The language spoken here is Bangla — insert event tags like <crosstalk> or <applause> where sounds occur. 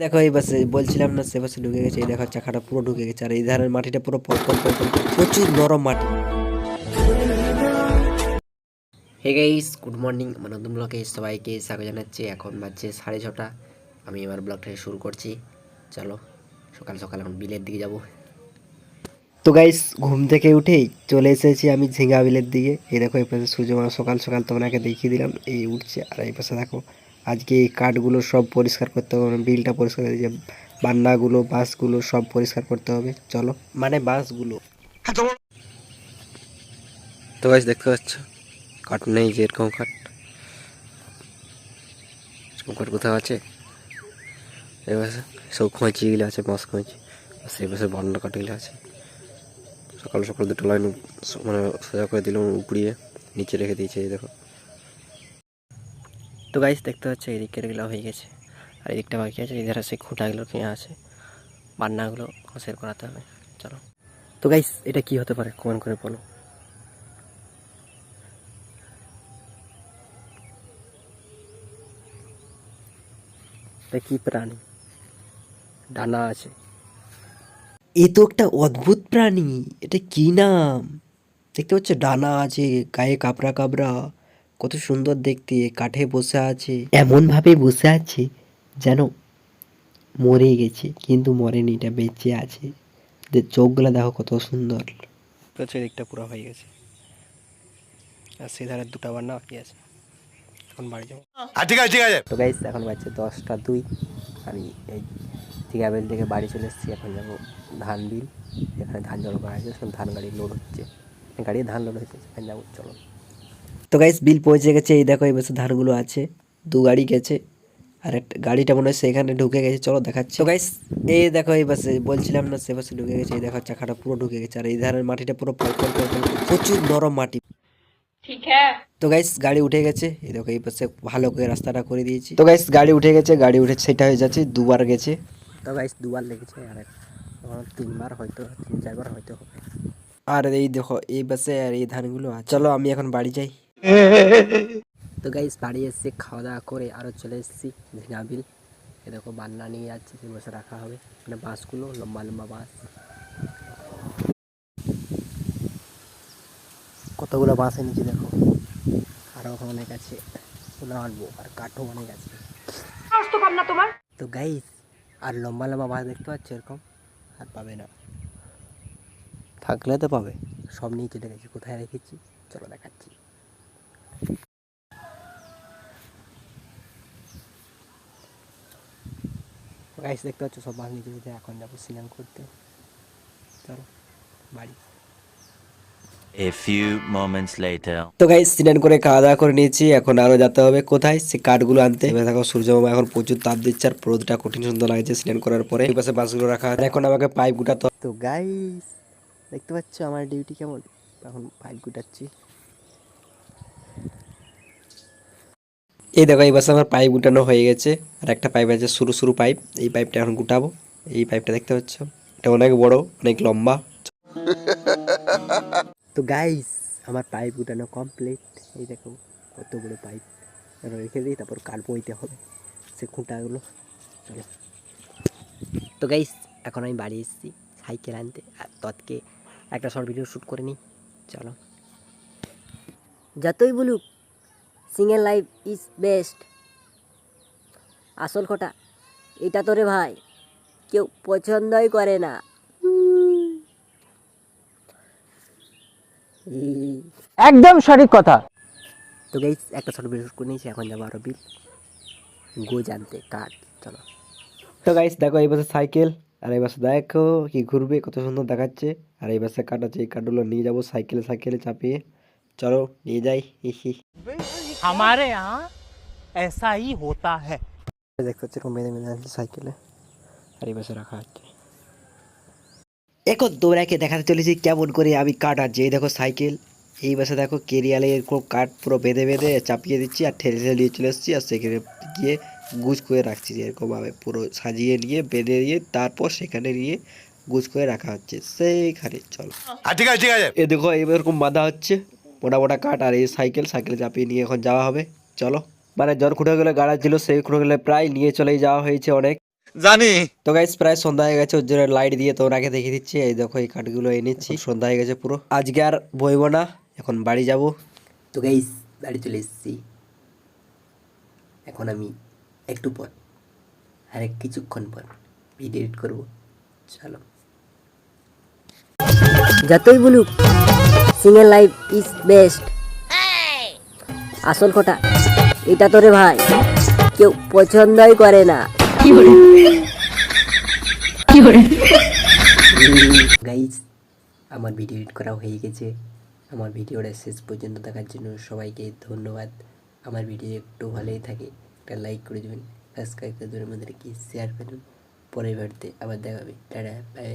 দেখো এই বাসে বলছিলাম না সে বাসে ঢুকে গেছে এই দেখো চাকাটা পুরো ঢুকে গেছে আর এই ধারের মাটিটা পুরো প্রচুর নরম মাটি। হে গাইস গুড মর্নিং আমার নতুন ব্লগে সবাইকে স্বাগত জানাচ্ছি। এখন বাজছে সাড়ে ছটা আমি এবার ব্লগটা শুরু করছি। চলো সকাল সকাল এখন বিলের দিকে যাব। তো গাইস ঘুম থেকে উঠেই চলে এসেছি আমি ঝিঙ্গা বিলের দিকে। এই দেখো এই পাশে সূর্য সকাল সকাল তোমাকে দেখিয়ে দিলাম এই উঠছে আর এই পাশে দেখো আজকে এই কাঠগুলো সব পরিষ্কার করতে হবে মানে বিলটা পরিষ্কার করে যে বান্নাগুলো, বাঁশগুলো সব পরিষ্কার করতে হবে। চলো। মানে বাঁশগুলো। তো গাইস দেখতে পাচ্ছ? কাঠ নেই যে এরকম কাঠ। এরকম কাঠ কোথাও আছে? এবার সব খোঁচিগুলো আছে, বাঁশ খোঁচি সেই পাশে বান্না কাঠগুলো আছে। সকাল সকাল দুটো লাইন মানে সোজা করে দিলাম উপড়িয়ে নিচে রেখে দিয়েছে, এই দেখো। তো গাইস দেখতে পাচ্ছ এদিকেরগুলো হয়ে গেছে। আর এদিকটা বাকি আছে এই ধারে সেই খুঁটাগুলো কে আছে। বান্নাগুলো ঘষের করাতে হবে। চলো। তো গাইস এটা কি হতে পারে? কমেন্ট করে বলো। এটা কি প্রাণী? ডানা আছে। এ তো একটা অদ্ভুত প্রাণী। এটা কি নাম? দেখতে পাচ্ছ, ডানা আছে, গায়ে কাপড়া কাপড়া। কত সুন্দর দেখতে কাঠে বসে আছে। এমন ভাবে বসে আছে যেন মরে গেছে কিন্তু মরেনি এটা বেঁচে আছে। যে চোখগুলো দেখো কত সুন্দর। দিকটা পুরো হয়ে গেছে। আর সেধারে দুটা বান্না বাকি আছে। এখন বাড়ি যাব। হ্যাঁ ঠিক আছে ঠিক আছে। তো গাইস এখন বাজছে দশটা দুই। আমি এই টিকাবেল থেকে বাড়ি চলে এসেছি এখন যাব ধান বিল এখানে ধান জল করা হয়েছে ধান গাড়ি লোড হচ্ছে। গাড়ি ধান লোড হচ্ছে সেখানে যাব চলো। তো গাইস বিল পৌঁছে গেছে। এই দেখো এই বছর ধানগুলো আছে। দু গাড়ি গেছে। আর একটা গাড়িটা মনে হয় সেখানে ঢুকে গেছে। চলো দেখাচ্ছি। তো গাইস এই দেখো এই বাসে বলছিলাম না সে বাসে ঢুকে গেছে। এই দেখো চাকাটা পুরো ঢুকে গেছে। আর এই ধানের মাটিটা পুরো প্রচুর নরম মাটি। হ্যাঁ। তো গাইস গাড়ি উঠে গেছে। এই দেখো এই পাশে ভালো করে রাস্তাটা করে দিয়েছি। তো গাইস গাড়ি উঠে গেছে। গাড়ি উঠে সেটা হয়ে যাচ্ছে দুবার গেছে। তো গাইস দুবার লেগেছে। আর তিনবার হয়তো তিন চারবার হয়তো হবে। আর এই দেখো এই বাসে আর এই ধানগুলো চলো আমি এখন বাড়ি যাই। তো গাইস বাড়ি এসেছি খাওয়া দাওয়া করে আরও চলে এসেছি ঝিঙাবিল এ দেখো বান্না নিয়ে যাচ্ছে সেই বসে রাখা হবে। মানে বাঁশগুলো লম্বা লম্বা বাঁশ। কতগুলো বাঁশ এনেছি দেখো। আরও অনেক আছে। আনব আর কাঠও অনেক আছে। তোমার? তো গাইস আর লম্বা লম্বা বাঁশ দেখতে পাচ্ছ এরকম? আর পাবে না। থাকলে তো পাবে। সব নিয়ে চলে গেছি। কোথায় রেখেছি? চলো দেখাচ্ছি। গাইস দেখতে পাচ্ছ সব বাঁশ নিয়ে চলে এখন যাব স্নান করতে চলো বাড়ি A few moments later. তো গাইস স্নান করে খাওয়া দাওয়া করে নিয়েছি এখন আরও যেতে হবে কোথায় সে কাঠগুলো আনতে এবার দেখো সূর্য মামা এখন প্রচুর তাপ দিচ্ছে আর রোদটা কঠিন সুন্দর লাগছে স্নান করার পরে এই পাশে বাসগুলো রাখা আছে। আর এখন আমাকে পাইপ গুটাতে। তো গাইস দেখতে পাচ্ছ আমার ডিউটি কেমন এখন পাইপ গুটাচ্ছি এই দেখো এই পাশে আমার পাইপ গুটানো হয়ে গেছে আর একটা পাইপ আছে সরু সরু পাইপ এই পাইপটা এখন গুটাবো। এই পাইপটা দেখতে পাচ্ছ? এটা অনেক বড় অনেক লম্বা। <laughs> তো গাইস আমার পাইপ গুটানো কমপ্লিট এই দেখো কত বড় পাইপ রেখে দিই তারপর কাঠ বইতে হবে। সে খুঁটাগুলো চলো। তো গাইস এখন আমি বাড়ি এসেছি সাইকেল আনতে আর তৎকে একটা শর্ট ভিডিও শ্যুট করে নিই। চলো। যতই বলুক সিঙ্গেল লাইফ ইজ বেস্ট। আসল কথা এটা তো রে ভাই কেউ পছন্দই করে না। একদম সঠিক কথা। তো গাইস একটা ছোট ভিডিও করে নিয়েছি এখন যাব আরও বিল গো জানতে কাঠ চলো। তো গাইস দেখো এই পাশে সাইকেল আর এই পাশে দেখো কি ঘুরবে কত সুন্দর দেখাচ্ছে। আর এই পাশে কাঠ আছে এই কাঠগুলো নিয়ে যাব সাইকেলে সাইকেলে চাপিয়ে। চলো নিয়ে যাই हमारे यहाँ ऐसा ही होता है দেখতে হচ্ছে এরকম বেঁধে বেঁধে আছে সাইকেলে আর এই পাশে রাখা আছে এখন তোমরাকে দেখাতে চলেছি কেমন করে আমি কাঠ আনছি এই দেখো সাইকেল এই পাশে দেখো কেরিয়ালে এরকম কাঠ পুরো বেঁধে বেঁধে চাপিয়ে দিচ্ছি আর ঠেলে ঠেলে নিয়ে চলে এসেছি আর সেখানে গিয়ে গুজ করে রাখছি এরকমভাবে পুরো সাজিয়ে নিয়ে বেঁধে দিয়ে তারপর সেখানে নিয়ে গুজ করে রাখা হচ্ছে সেইখানে চলো হ্যাঁ ঠিক আছে ঠিক আছে এ দেখো এরকম বাঁধা হচ্ছে মোটা মোটা কাঠ আর এই সাইকেল সাইকেলে চাপিয়ে নিয়ে এখন যাওয়া হবে। চলো। মানে জন খুঁড়োগুলো গাড়া ছিল সেই খুঁড়োগুলো প্রায় নিয়ে চলেই যাওয়া হয়েছে অনেক। জানি। তো গাইস প্রায় সন্ধ্যা হয়ে গেছে ওর জন্য লাইট দিয়ে তো ওনাকে দেখিয়ে দিচ্ছি। এই দেখো এই কাঠগুলো এনেছি সন্ধ্যা হয়ে গেছে পুরো। আজকে আর বইব না এখন বাড়ি যাব। তো গাইস বাড়ি চলে এসেছি। এখন আমি একটু পর আর কিছুক্ষণ পর ভিডিও এডিট করব। চলো। যতই বলুক। Single life is best. আসল কথা, এটা তোরে ভাই, কেউ পছন্দই করে না। গাইস আমার ভিডিও এডিট করা হয়ে গেছে। আমার ভিডিওটা শেষ পর্যন্ত দেখার জন্য সবাইকে ধন্যবাদ। আমার ভিডিও একটু ভালোই থাকে, একটা লাইক করে দেবেন সাবস্ক্রাইব করে দেবেন, আমাদেরকে শেয়ার করুন পরের ভিডিওতে আবার দেখাবে। Tata bye